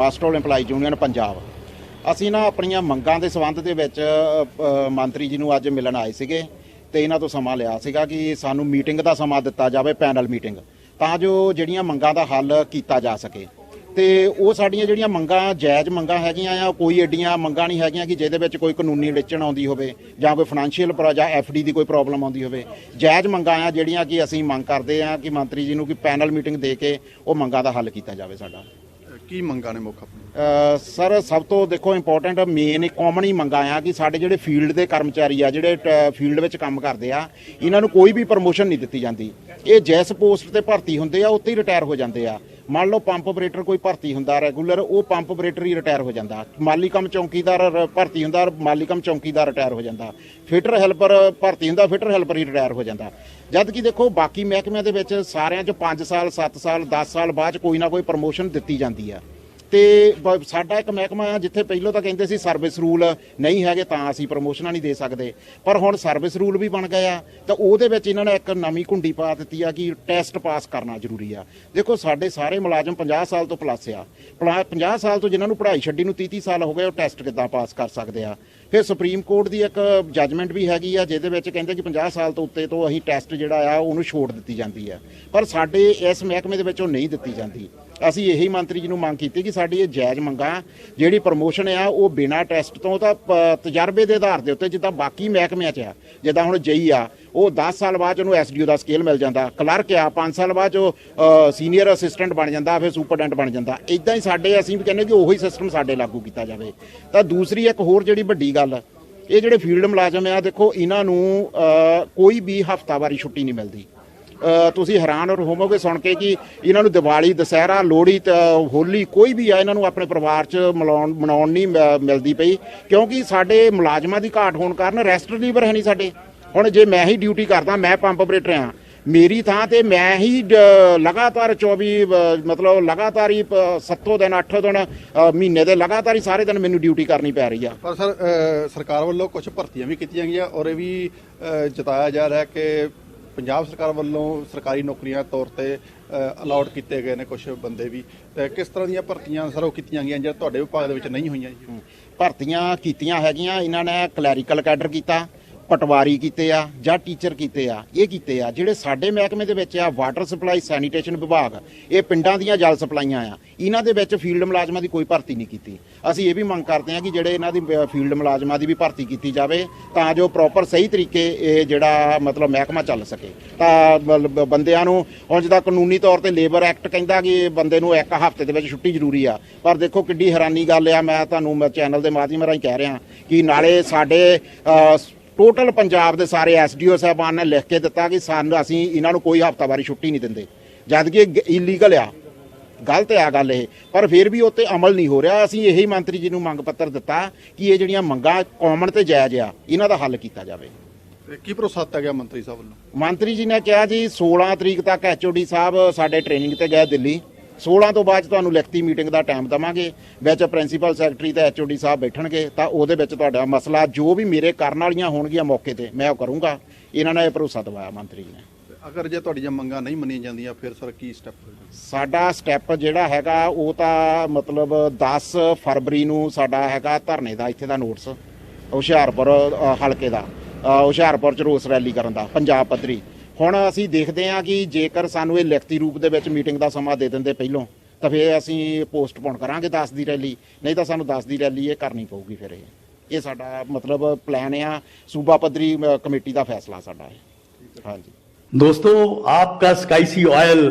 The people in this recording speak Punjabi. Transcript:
ਕਾਸਟਰੋਲ EMPLOYEES ਯੂਨੀਅਨ ਪੰਜਾਬ ਅਸੀਂ ਨਾ ਆਪਣੀਆਂ ਮੰਗਾਂ ਦੇ ਸੰਬੰਧ ਦੇ ਵਿੱਚ ਮੰਤਰੀ ਜੀ ਨੂੰ ਅੱਜ ਮਿਲਣ ਆਏ ਸੀਗੇ ਤੇ ਇਹਨਾਂ ਤੋਂ ਸਮਾਂ ਲਿਆ ਸੀਗਾ ਕਿ ਸਾਨੂੰ ਮੀਟਿੰਗ ਦਾ ਸਮਾਂ ਦਿੱਤਾ ਜਾਵੇ, ਪੈਨਲ ਮੀਟਿੰਗ, ਤਾਂ ਜੋ ਜਿਹੜੀਆਂ ਮੰਗਾਂ ਦਾ ਹੱਲ ਕੀਤਾ ਜਾ ਸਕੇ। ਤੇ ਉਹ ਸਾਡੀਆਂ ਜਿਹੜੀਆਂ ਮੰਗਾਂ, ਜਾਇਜ਼ ਮੰਗਾਂ ਹੈਗੀਆਂ ਆ, ਕੋਈ ਏਡੀਆਂ ਮੰਗਾਂ ਨਹੀਂ ਹੈਗੀਆਂ ਕਿ ਜਿਹਦੇ ਵਿੱਚ ਕੋਈ ਕਾਨੂੰਨੀ ਅੜਚਣ ਆਉਂਦੀ ਹੋਵੇ ਜਾਂ ਕੋਈ ਫਾਈਨੈਂਸ਼ੀਅਲ ਜਾਂ ਐਫਡੀ ਦੀ ਕੋਈ ਪ੍ਰੋਬਲਮ ਆਉਂਦੀ ਹੋਵੇ। ਜਾਇਜ਼ ਮੰਗਾਂ ਆ ਜਿਹੜੀਆਂ ਕਿ ਅਸੀਂ ਮੰਗ ਕਰਦੇ ਆ ਕਿ ਮੰਤਰੀ ਜੀ ਨੂੰ ਕਿ ਪੈਨਲ ਮੀਟਿੰਗ ਦੇ ਕੇ ਉਹ ਮੰਗਾਂ ਦਾ ਹੱਲ ਕੀਤਾ ਜਾਵੇ ਸਾਡਾ। ਕੀ ਮੰਗਾਂ ਨੇ ਮੁੱਖ ਆਪਣੀ? ਸਰ, ਸਭ ਤੋਂ ਦੇਖੋ ਇੰਪੋਰਟੈਂਟ ਮੇਨ ਕਾਮਨ ਹੀ ਮੰਗਾਂ ਆ ਕਿ ਸਾਡੇ ਜਿਹੜੇ ਫੀਲਡ ਦੇ ਕਰਮਚਾਰੀ ਆ, ਜਿਹੜੇ ਫੀਲਡ ਵਿੱਚ ਕੰਮ ਕਰਦੇ ਆ, ਇਹਨਾਂ ਨੂੰ ਕੋਈ ਵੀ ਪ੍ਰਮੋਸ਼ਨ ਨਹੀਂ ਦਿੱਤੀ ਜਾਂਦੀ। ਇਹ ਜਿਸ ਪੋਸਟ ਤੇ ਭਰਤੀ ਹੁੰਦੇ ਆ, ਉੱਥੇ ਹੀ ਰਿਟਾਇਰ ਹੋ ਜਾਂਦੇ ਆ। ਮੰਨ ਲਓ ਪੰਪ ਆਪਰੇਟਰ ਕੋਈ ਭਰਤੀ ਹੁੰਦਾ ਰੈਗੂਲਰ ਉਹ ਪੰਪ ਆਪਰੇਟਰ ਹੀ ਰਿਟਾਇਰ ਹੋ ਜਾਂਦਾ। ਮਾਲੀ ਕੰਮ ਚੌਕੀਦਾਰ ਰ- ਭਰਤੀ ਹੁੰਦਾ ਮਾਲੀ ਕੰਮ ਚੌਕੀਦਾਰ ਰਿਟਾਇਰ ਹੋ ਜਾਂਦਾ। ਫਿਟਰ ਹੈਲਪਰ ਭਰਤੀ ਹੁੰਦਾ ਫਿਟਰ ਹੈਲਪਰ ਹੀ ਰਿਟਾਇਰ ਹੋ ਜਾਂਦਾ। ਜਦ ਕਿ ਦੇਖੋ, ਬਾਕੀ ਮਹਿਕਮਿਆਂ ਦੇ ਵਿੱਚ ਸਾਰਿਆਂ 'ਚ 5 ਸਾਲ 7 ਸਾਲ 10 ਸਾਲ ਬਾਅਦ 'ਚ ਕੋਈ ਨਾ ਕੋਈ ਪ੍ਰਮੋਸ਼ਨ ਦਿੱਤੀ ਜਾਂਦੀ ਆ। ਤੇ ਬ- ਸਾਡਾ ਇੱਕ ਮਹਿਕਮਾ ਆ ਜਿੱਥੇ ਪਹਿਲਾਂ ਤਾਂ ਕਹਿੰਦੇ ਸੀ ਸਰਵਿਸ ਰੂਲ ਨਹੀਂ ਹੈਗੇ ਤਾਂ ਅਸੀਂ ਪ੍ਰਮੋਸ਼ਨਾਂ ਨਹੀਂ ਦੇ ਸਕਦੇ। ਪਰ ਹੁਣ ਸਰਵਿਸ ਰੂਲ ਵੀ ਬਣ ਗਏ ਆ, ਤਾਂ ਉਹਦੇ ਵਿੱਚ ਇਹਨਾਂ ਨੇ ਇੱਕ ਨਵੀਂ ਕੁੰਡੀ ਪਾ ਦਿੱਤੀ ਆ ਕਿ ਟੈਸਟ ਪਾਸ ਕਰਨਾ ਜ਼ਰੂਰੀ ਆ। ਦੇਖੋ ਸਾਡੇ ਸਾਰੇ ਮੁਲਾਜ਼ਮ 50 ਸਾਲ ਤੋਂ ਪਲੱਸ ਆ। ਪਲਾ- 50 ਸਾਲ ਤੋਂ ਜਿਨ੍ਹਾਂ ਨੂੰ ਪੜ੍ਹਾਈ ਛੱਡੀ ਨੂੰ 30 ਸਾਲ ਹੋ ਗਏ, ਉਹ ਟੈਸਟ ਕਿੱਦਾਂ ਪਾਸ ਕਰ ਸਕਦੇ ਆ। ਫਿਰ ਸੁਪਰੀਮ ਕੋਰਟ ਦੀ ਇੱਕ ਜੱਜਮੈਂਟ ਵੀ ਹੈਗੀ ਆ, ਜਿਹਦੇ ਵਿੱਚ ਕਹਿੰਦੇ ਕਿ 50 ਸਾਲ ਤੋਂ ਉੱਤੇ ਤੋਂ ਅਸੀਂ ਟੈਸਟ ਜਿਹੜਾ ਆ, ਉਹਨੂੰ ਛੋੜ ਦਿੱਤੀ ਜਾਂਦੀ ਆ। ਪਰ ਸਾਡੇ ਇਸ ਮਹਿਕਮੇ ਦੇ ਵਿੱਚ ਉਹ ਨਹੀਂ ਦਿੱਤੀ ਜਾਂਦੀ। ਅਸੀਂ ਇਹੀ ਮੰਤਰੀ ਜੀ ਨੂੰ ਮੰਗ ਕੀਤੀ ਕਿ ਸਾਡੀ ਇਹ ਜਾਇਜ਼ ਮੰਗਾਂ, ਜਿਹੜੀ ਪ੍ਰਮੋਸ਼ਨ ਆ, ਉਹ ਬਿਨਾ ਟੈਸਟ ਤੋਂ ਤਾਂ ਪ- ਤਜਰਬੇ ਦੇ ਆਧਾਰ ਦੇ ਉੱਤੇ ਜਿੱਦਾਂ ਬਾਕੀ ਮਹਿਕਮਿਆਂ 'ਚ ਆ, ਜਿੱਦਾਂ ਹੁਣ ਜਈ ਆ, ਉਹ 10 ਸਾਲ ਬਾਅਦ 'ਚ ਉਹਨੂੰ ਐਸਡੀਓ ਦਾ ਸਕੇਲ ਮਿਲ ਜਾਂਦਾ ਕਲਰਕ ਆ 5 ਸਾਲ ਬਾਅਦ 'ਚ ਉਹ ਸੀਨੀਅਰ ਅਸਿਸਟੈਂਟ ਬਣ ਜਾਂਦਾ, ਫਿਰ ਸੁਪਰਡੈਂਟ ਬਣ ਜਾਂਦਾ। ਇਦਾਂ ਹੀ ਸਾਡੇ ਅਸੀਂ ਵੀ ਕਹਿੰਦੇ ਕਿ ਉਹੀ ਸਿਸਟਮ ਸਾਡੇ ਲਾਗੂ ਕੀਤਾ ਜਾਵੇ। ਤਾਂ ਦੂਸਰੀ ਇੱਕ ਹੋਰ ਜਿਹੜੀ ਵੱਡੀ ਗੱਲ, ਇਹ ਜਿਹੜੇ ਫੀਲਡ ਮੁਲਾਜ਼ਮ ਆ, ਦੇਖੋ, ਇਹਨਾਂ ਨੂੰ ਕੋਈ ਵੀ ਹਫਤਾਵਾਰੀ ਛੁੱਟੀ ਨਹੀਂ ਮਿਲਦੀ। ਤੁਸੀਂ ਹੈਰਾਨ ਹੋਵੋਗੇ ਸੁਣ ਕੇ ਕਿ ਇਹਨਾਂ ਨੂੰ ਦੀਵਾਲੀ, ਦੁਸਹਿਰਾ, ਲੋਹੜੀ, ਤੇ, ਹੋਲੀ ਕੋਈ ਵੀ ਆ, ਇਹਨਾਂ ਨੂੰ ਆਪਣੇ ਪਰਿਵਾਰ 'ਚ ਮਿਲਾਉਣ, ਮਨਾਉਣ ਨਹੀਂ ਮ- ਮਿਲਦੀ ਪਈ। ਕਿਉਂਕਿ ਸਾਡੇ ਮੁਲਾਜ਼ਮਾਂ ਦੀ ਘਾਟ ਹੋਣ ਕਾਰਨ ਰੈਸਟ ਲੀਵਰ ਹੈ ਨਹੀਂ ਸਾਡੇ। ਹੁਣ ਜੇ ਮੈਂ ਹੀ ਡਿਊਟੀ ਕਰਦਾ, ਮੈਂ ਪੰਪ ਆਪਰੇਟਰ ਆ ਮੇਰੀ ਥਾਂ ਤੇ ਮੈਂ ਹੀ, ਡ- ਲਗਾਤਾਰ 24 ਮਤਲਬ ਲਗਾਤਾਰ ਹੀ 7 ਦਿਨ 8 ਦਿਨ ਮਹੀਨੇ ਦੇ ਲਗਾਤਾਰ ਹੀ ਸਾਰੇ ਦਿਨ ਮੈਨੂੰ ਡਿਊਟੀ ਕਰਨੀ ਪੈ ਰਹੀ ਆ। ਪਰ ਸਰ ਸਰਕਾਰ ਵੱਲੋਂ ਕੁਝ ਭਰਤੀਆਂ ਵੀ ਕੀਤੀਆਂ ਗਈਆਂ ਔਰ ਇਹ ਵੀ ਜਤਾਇਆ ਜਾ ਰਿਹਾ ਕਿ ਪੰਜਾਬ ਸਰਕਾਰ ਵੱਲੋਂ ਸਰਕਾਰੀ ਨੌਕਰੀਆਂ ਤੌਰ ਤੇ ਅਲਾਉਡ ਕੀਤੇ ਗਏ ਨੇ ਕੁਝ ਬੰਦੇ ਵੀ। ਤੇ ਕਿਸ ਤਰ੍ਹਾਂ ਦੀਆਂ ਭਰਤੀਆਂ ਸਰ ਉਹ ਕੀਤੀਆਂ ਗਈਆਂ ਜਿਹੜਾ ਤੁਹਾਡੇ ਵਿਭਾਗ ਦੇ ਵਿੱਚ ਨਹੀਂ ਹੋਈਆਂ ਜੀ? ਭਰਤੀਆਂ ਕੀਤੀਆਂ ਹੈਗੀਆਂ, ਇਹਨਾਂ ਨੇ ਕਲੈਰੀਕਲ ਕੈਡਰ ਕੀਤਾ ਪਟਵਾਰੀ ਕੀਤੇ ਆ ਜਾਂ ਟੀਚਰ ਕੀਤੇ ਆ, ਇਹ ਕੀਤੇ ਆ। ਜਿਹੜੇ ਸਾਡੇ ਮਹਿਕਮੇ ਦੇ ਵਿੱਚ ਆ ਵਾਟਰ ਸਪਲਾਈ, ਸੈਨੀਟੇਸ਼ਨ ਵਿਭਾਗ, ਇਹ ਪਿੰਡਾਂ ਦੀਆਂ ਜਲ ਸਪਲਾਈਆਂ ਆ। ਇਹਨਾਂ ਦੇ ਵਿੱਚ ਫੀਲਡ ਮੁਲਾਜ਼ਮਾਂ ਦੀ ਕੋਈ ਭਰਤੀ ਨਹੀਂ ਕੀਤੀ। ਅਸੀਂ ਇਹ ਵੀ ਮੰਗ ਕਰਦੇ ਹਾਂ ਕਿ ਜਿਹੜੇ ਇਹਨਾਂ ਦੀ ਫੀਲਡ ਮੁਲਾਜ਼ਮਾਂ ਦੀ ਵੀ ਭਰਤੀ ਕੀਤੀ ਜਾਵੇ, ਤਾਂ ਜੋ ਪ੍ਰੋਪਰ ਸਹੀ ਤਰੀਕੇ ਇਹ ਜਿਹੜਾ ਮਤਲਬ ਮਹਿਕਮਾ ਚੱਲ ਸਕੇ। ਤਾਂ ਮਤਲਬ ਬੰਦਿਆਂ ਨੂੰ ਹੁਣ ਜਿੱਦਾਂ ਕਾਨੂੰਨੀ ਤੌਰ ਤੇ ਲੇਬਰ ਐਕਟ ਕਹਿੰਦਾ ਕਿ ਬੰਦੇ ਨੂੰ ਇੱਕ ਹਫ਼ਤੇ ਦੇ ਵਿੱਚ ਛੁੱਟੀ ਜ਼ਰੂਰੀ ਆ। ਪਰ ਦੇਖੋ ਕਿੱਡੀ ਹੈਰਾਨੀ ਗੱਲ ਆ, ਮੈਂ ਤੁਹਾਨੂੰ ਮੈਂ ਚੈਨਲ ਦੇ ਮਾਧਿਅਮ ਰਾਹੀਂ ਕਹਿ ਰਿਹਾ ਕਿ ਨਾਲੇ ਸਾਡੇ ਟੋਟਲ ਪੰਜਾਬ ਦੇ ਸਾਰੇ ਐਸਡੀਓ ਸਾਹਿਬਾਨ ਨੇ ਲਿਖ ਕੇ ਦਿੱਤਾ ਕਿ ਸਾਨੂੰ ਅਸੀਂ ਇਹਨਾਂ ਨੂੰ ਕੋਈ ਹਫ਼ਤਾਵਾਰੀ ਛੁੱਟੀ ਨਹੀਂ ਦਿੰਦੇ। ਜਦ ਕਿ ਇਲੀਗਲ ਆ। ਗਲਤ ਆ ਗੱਲ ਇਹ। ਪਰ ਫਿਰ ਵੀ ਉੱਤੇ ਅਮਲ ਨਹੀਂ ਹੋ ਰਿਹਾ। ਅਸੀਂ ਇਹੀ ਮੰਤਰੀ ਜੀ ਨੂੰ ਮੰਗ ਪੱਤਰ ਦਿੱਤਾ ਕਿ ਇਹ ਜਿਹੜੀਆਂ ਮੰਗਾਂ ਕਾਮਨ ਤੇ ਜਾਇਜ਼ ਆ ਇਹਨਾਂ ਦਾ ਹੱਲ ਕੀਤਾ ਜਾਵੇ। ਤੇ ਕੀ ਭਰੋਸਾ ਦਿੱਤਾ ਗਿਆ ਮੰਤਰੀ ਸਾਹਿਬ ਵੱਲੋਂ? ਮੰਤਰੀ ਜੀ ਨੇ ਕਿਹਾ ਜੀ 16 ਤਰੀਕ ਤੱਕ ਐਚਓਡੀ ਸਾਹਿਬ ਸਾਡੇ ਟ੍ਰੇਨਿੰਗ ਤੇ ਗਏ ਦਿੱਲੀ। 16 ਤੋਂ ਬਾਅਦ ਤੁਹਾਨੂੰ ਲਿਖਤੀ ਮੀਟਿੰਗ ਦਾ ਟਾਈਮ ਦਵਾਂਗੇ ਵਿੱਚ ਪ੍ਰਿੰਸੀਪਲ ਸੈਕਟਰੀ ਤੇ ਐਚਓਡੀ ਸਾਹਿਬ ਬੈਠਣਗੇ ਤਾਂ ਉਹਦੇ ਵਿੱਚ ਤੁਹਾਡਾ ਮਸਲਾ ਜੋ ਵੀ ਮੇਰੇ ਕਰਨ ਵਾਲੀਆਂ ਹੋਣਗੀਆਂ ਮੌਕੇ ਤੇ ਮੈਂ ਉਹ ਕਰੂੰਗਾ। ਇਹਨਾਂ ਨੇ ਇਹ ਭਰੋਸਾ ਦਿਵਾਇਆ ਮੰਤਰੀ ਨੇ। ਅਗਰ ਜੇ ਤੁਹਾਡੀਆਂ ਮੰਗਾਂ ਨਹੀਂ ਮੰਨੀਆਂ ਜਾਂਦੀਆਂ ਫਿਰ ਸਰ ਕੀ ਸਟੈਪ ਸਾਡਾ ਸਟੈਪ ਜਿਹੜਾ ਹੈਗਾ ਉਹ ਤਾਂ ਮਤਲਬ 10 ਫਰਵਰੀ ਨੂੰ ਸਾਡਾ ਹੈਗਾ ਧਰਨੇ ਦਾ ਇੱਥੇ ਦਾ ਨੋਟਿਸ ਹੁਸ਼ਿਆਰਪੁਰ ਹਲਕੇ ਦਾ। ਹੁਸ਼ਿਆਰਪੁਰ ਚ ਰੋਸ ਰੈਲੀ ਕਰਨ ਦਾ ਪੰਜਾਬ ਪੱਧਰੀ। ਹੁਣ ਅਸੀਂ ਦੇਖਦੇ ਹਾਂ ਕਿ ਜੇਕਰ ਸਾਨੂੰ ਇਹ ਲਿਖਤੀ ਰੂਪ ਦੇ ਵਿੱਚ ਮੀਟਿੰਗ ਦਾ ਸਮਾਂ ਦੇ ਦਿੰਦੇ ਪਹਿਲੋਂ, ਤਾਂ ਫਿਰ ਅਸੀਂ ਪੋਸਟਪੋਨ ਕਰਾਂਗੇ 10 ਦੀ ਰੈਲੀ, ਨਹੀਂ ਤਾਂ ਸਾਨੂੰ 10 ਦੀ ਰੈਲੀ ਇਹ ਕਰਨੀ ਪਊਗੀ ਫਿਰ ਇਹ। ਇਹ ਸਾਡਾ ਮਤਲਬ ਪਲਾਨ ਆ, ਸੂਬਾ ਪੱਧਰੀ ਕਮੇਟੀ ਦਾ ਫੈਸਲਾ ਸਾਡਾ ਹੈ ਹਾਂਜੀ। ਦੋਸਤੋ ਆਪਕਾ ਸਕਾਈਸੀ ਆਇਲ